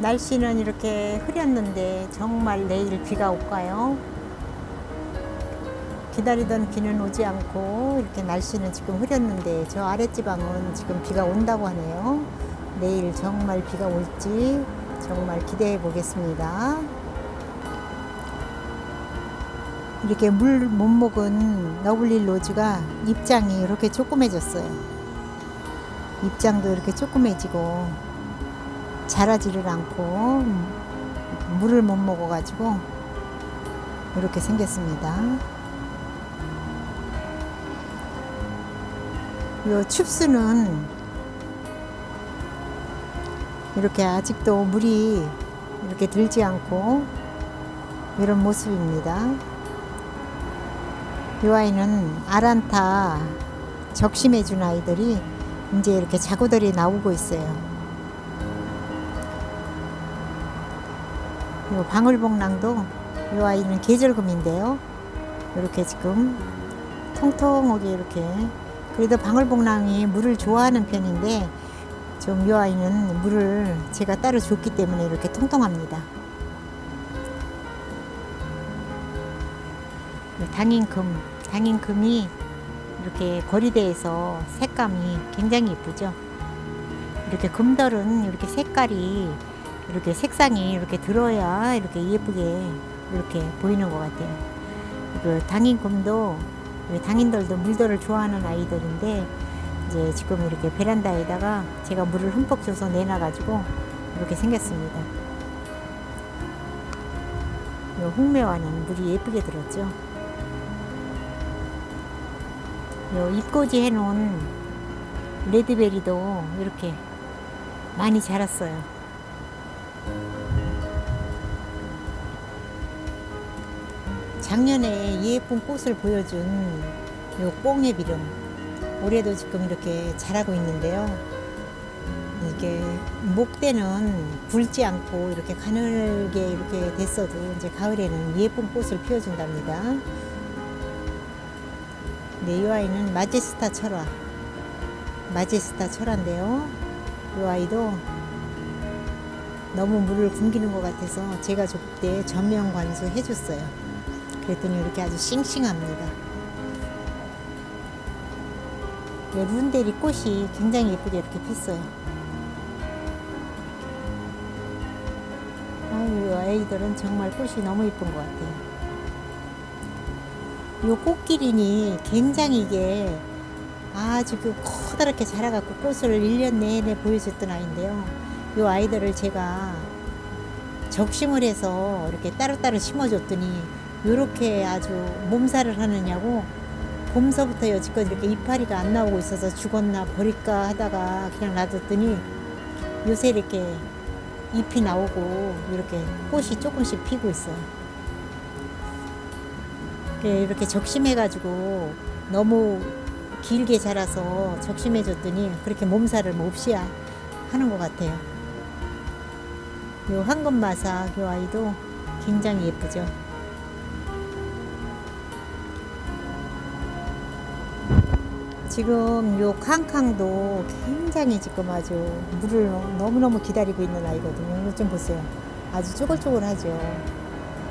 날씨는 이렇게 흐렸는데 정말 내일 비가 올까요? 기다리던 비는 오지 않고 이렇게 날씨는 지금 흐렸는데 저 아랫지방은 지금 비가 온다고 하네요. 내일 정말 비가 올지 정말 기대해 보겠습니다. 이렇게 물 못 먹은 너블리 로즈가 입장이 이렇게 조그매졌어요. 입장도 이렇게 조그매지고 자라지를 않고 물을 못 먹어가지고 이렇게 생겼습니다. 요 춥스는 이렇게 아직도 물이 이렇게 들지 않고 이런 모습입니다. 이 아이는 아란타 적심해준 아이들이 이제 이렇게 자구들이 나오고 있어요. 요 방울복랑도 이 아이는 계절금인데요. 이렇게 지금 통통하게 이렇게 그래도 방울복랑이 물을 좋아하는 편인데 좀 이 아이는 물을 제가 따로 줬기 때문에 이렇게 통통합니다. 당인금, 당인금이 이렇게 거리대에서 색감이 굉장히 예쁘죠. 이렇게 금덜은 이렇게 색깔이 이렇게 색상이 이렇게 들어야 이렇게 예쁘게 이렇게 보이는 것 같아요. 그 당인금도 당인들도 물들을 좋아하는 아이들인데 이제 지금 이렇게 베란다에다가 제가 물을 흠뻑 줘서 내놔가지고 이렇게 생겼습니다. 이 홍매화는 물이 예쁘게 들었죠. 요 잎꽂이 해놓은 레드베리도 이렇게 많이 자랐어요. 작년에 예쁜 꽃을 보여준 요 뽕의 비름 올해도 지금 이렇게 자라고 있는데요. 이게 목대는 굵지 않고 이렇게 가늘게 이렇게 됐어도 이제 가을에는 예쁜 꽃을 피워준답니다. 네, 이 아이는 마제스타 철화. 마제스타 철화인데요. 이 아이도 너무 물을 굶기는 것 같아서 제가 좁때 전면 관수 해줬어요. 그랬더니 이렇게 아주 싱싱합니다. 네, 룬데리 꽃이 굉장히 예쁘게 이렇게 폈어요. 아유, 아이들은 정말 꽃이 너무 예쁜 것 같아요. 요 꽃기린이 굉장히 이게 아주 그 커다랗게 자라갖고 꽃을 1년 내내 보여줬던 아이인데요. 요 아이들을 제가 적심을 해서 이렇게 따로따로 심어줬더니 요렇게 아주 몸살을 하느냐고 봄서부터 여지껏 이렇게 이파리가 안 나오고 있어서 죽었나 버릴까 하다가 그냥 놔뒀더니 요새 이렇게 잎이 나오고 이렇게 꽃이 조금씩 피고 있어요. 이렇게 적심해가지고 너무 길게 자라서 적심해줬더니 그렇게 몸살을 몹시 하는 것 같아요. 요 황금마삭 요 아이도 굉장히 예쁘죠. 지금 요 캉캉도 굉장히 지금 아주 물을 너무너무 기다리고 있는 아이거든요. 이거 좀 보세요. 아주 쪼글쪼글하죠.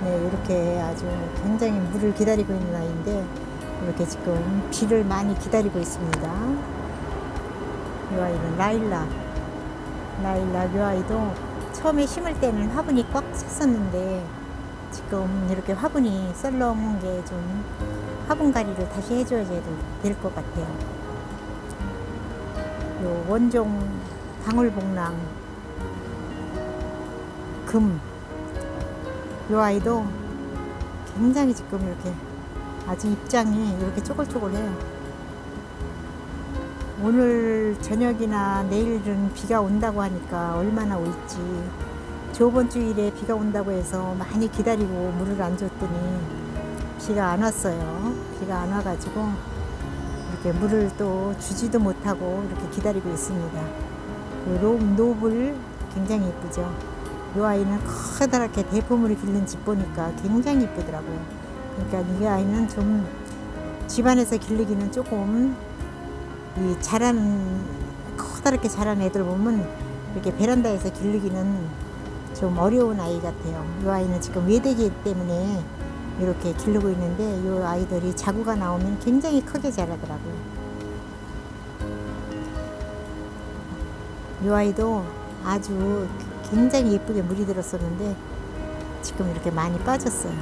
네, 이렇게 아주 굉장히 물을 기다리고 있는 아이인데 이렇게 지금 비를 많이 기다리고 있습니다. 이 아이는 라일락. 라일락 이 아이도 처음에 심을 때는 화분이 꽉 찼었는데 지금 이렇게 화분이 썰렁한 게 좀 화분 가리를 다시 해줘야 될 것 같아요. 요 원종 방울복랑 금. 요 아이도 굉장히 지금 이렇게 아주 입장이 이렇게 쪼글쪼글해요. 오늘 저녁이나 내일은 비가 온다고 하니까 얼마나 올지. 저번 주일에 비가 온다고 해서 많이 기다리고 물을 안 줬더니 비가 안 왔어요. 비가 안 와가지고 이렇게 물을 또 주지도 못하고 이렇게 기다리고 있습니다. 그 노블 굉장히 예쁘죠. 이 아이는 커다랗게 대포물이 길는 집 보니까 굉장히 이 자란 커다랗게 자란 애들 보면 이렇게 베란다에서 기르기는 좀 어려운 아이 같아요. 이 아이는 지금 외대기 때문에 이렇게 기르고 있는데 이 아이들이 자구가 나오면 굉장히 크게 자라더라고요. 이 아이도 아주 굉장히 예쁘게 물이 들었었는데 지금 이렇게 많이 빠졌어요.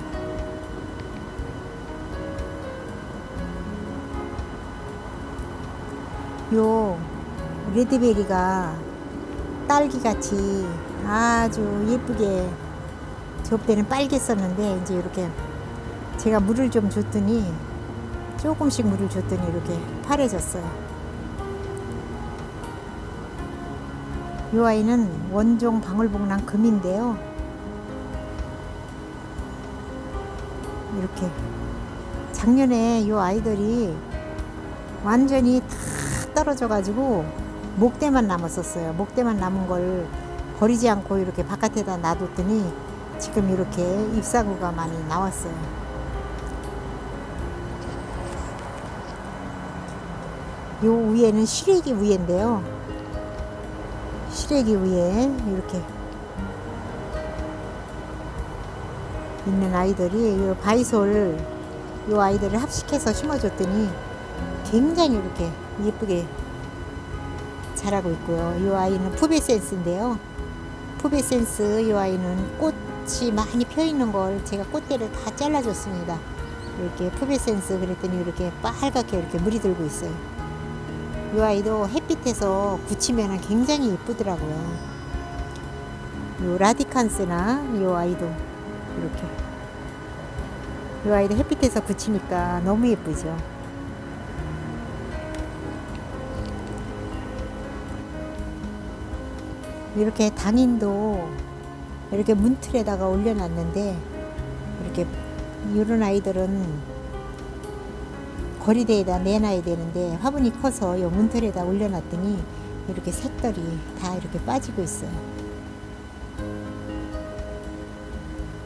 요 레드베리가 딸기같이 아주 예쁘게 저때는 빨갰었는데 이제 이렇게 제가 물을 좀 줬더니 조금씩 물을 줬더니 이렇게 파래졌어요. 이 아이는 원종 방울복랑 금인데요. 이렇게 작년에 이 아이들이 완전히 다 떨어져 가지고 목대만 남았었어요. 목대만 남은 걸 버리지 않고 이렇게 바깥에다 놔뒀더니 지금 이렇게 잎사구가 많이 나왔어요. 요 위에는 시래기 위인데요. 시래기 위에 이렇게 있는 아이들이 요 바이솔 요 아이들을 합식해서 심어줬더니 굉장히 이렇게 예쁘게 자라고 있고요. 이 아이는 푸베센스인데요. 푸베센스 이 아이는 꽃이 많이 펴 있는 걸 제가 꽃대를 다 잘라줬습니다. 이렇게 푸베센스 그랬더니 이렇게 빨갛게 이렇게 물이 들고 있어요. 이 아이도 햇빛에서 굳히면 굉장히 예쁘더라고요. 요 라디칸스나 이 아이도 이렇게 이 아이도 햇빛에서 굳히니까 너무 예쁘죠. 이렇게 당인도 이렇게 문틀에다가 올려놨는데 이렇게 이런 아이들은 거리대에다 내놔야 되는데 화분이 커서 이 문틀에다 올려놨더니 이렇게 색들이 다 이렇게 빠지고 있어요.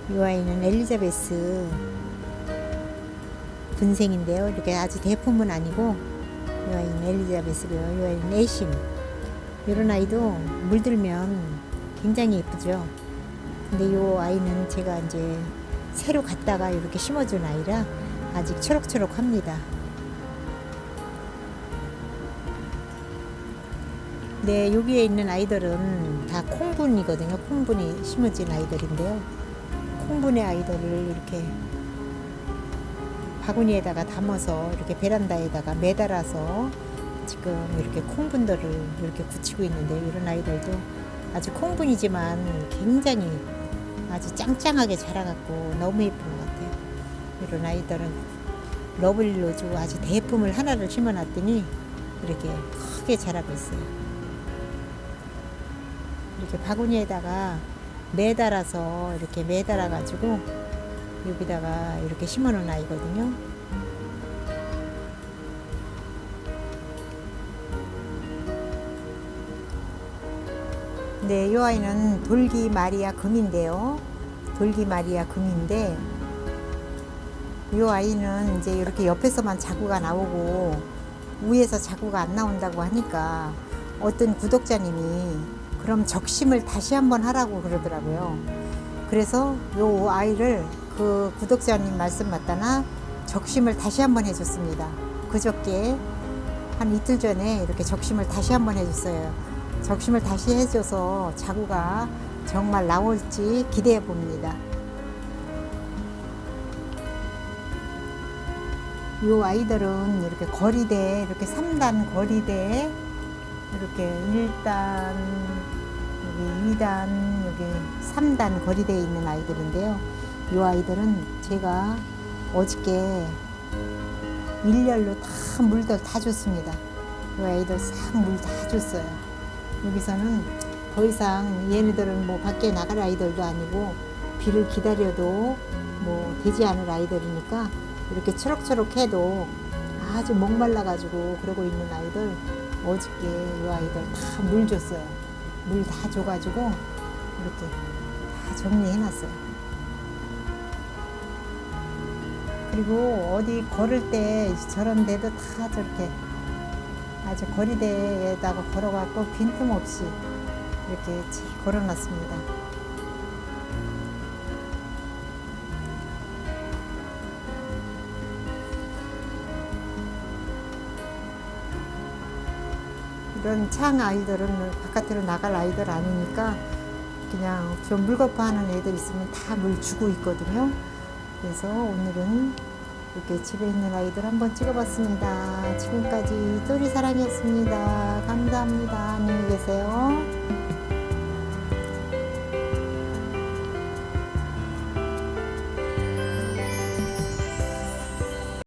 이 아이는 엘리자베스 분생인데요. 이렇게 아주 대품은 아니고 이 아이는 엘리자베스고요. 이 아이는 애심. 이런 아이도 물들면 굉장히 예쁘죠. 근데 이 아이는 제가 이제 새로 갖다가 이렇게 심어준 아이라 아직 초록초록합니다. 네, 여기에 있는 아이들은 다 콩분이거든요. 콩분이 심어진 아이들인데요. 콩분의 아이들을 이렇게 바구니에다가 담아서 이렇게 베란다에다가 매달아서 지금 이렇게 콩분들을 이렇게 굳히고 있는데 이런 아이들도 아주 콩분이지만 굉장히 아주 짱짱하게 자라갖고 너무 예쁜 것 같아요. 이런 아이들은 러블로즈 아주 대품을 하나를 심어놨더니 이렇게 크게 자라고 있어요. 이렇게 바구니에다가 매달아서 이렇게 매달아 가지고 여기다가 이렇게 심어 놓은 아이거든요. 네, 이 아이는 돌기 마리아 금인데요. 돌기 마리아 금인데 이 아이는 이제 이렇게 옆에서만 자구가 나오고 위에서 자구가 안 나온다고 하니까 어떤 구독자님이 그럼 적심을 다시 한번 하라고 그러더라고요. 그래서 요 아이를 그 구독자님 말씀 맞다나 적심을 다시 한번 해줬습니다. 그저께 한 이틀 전에 이렇게 적심을 다시 한번 해줬어요. 적심을 다시 해줘서 자구가 정말 나올지 기대해 봅니다. 요 아이들은 이렇게 거리대, 이렇게 3단 거리대, 이렇게 1단, 여기 2단, 여기 3단 거리대에 있는 아이들인데요. 이 아이들은 제가 어저께 일렬로 다 물들 다 줬습니다. 이 아이들 싹 물 다 줬어요. 여기서는 더 이상 얘네들은 뭐 밖에 나갈 아이들도 아니고 비를 기다려도 뭐 되지 않을 아이들이니까 이렇게 초록초록 해도 아주 목말라가지고 그러고 있는 아이들 어저께 이 아이들 다 물 줬어요. 물 다 줘가지고 이렇게 다 정리해놨어요. 그리고 어디 걸을 때 저런 데도 다 저렇게 아주 거리대에다가 걸어갖고 빈틈없이 이렇게 잘 걸어놨습니다. 이런 창 아이들은 바깥으로 나갈 아이들 아니니까 그냥 좀 물거파하는 애들 있으면 다 물 주고 있거든요. 그래서 오늘은 이렇게 집에 있는 아이들 한번 찍어봤습니다. 지금까지 또리 사랑이었습니다. 감사합니다. 안녕히 계세요.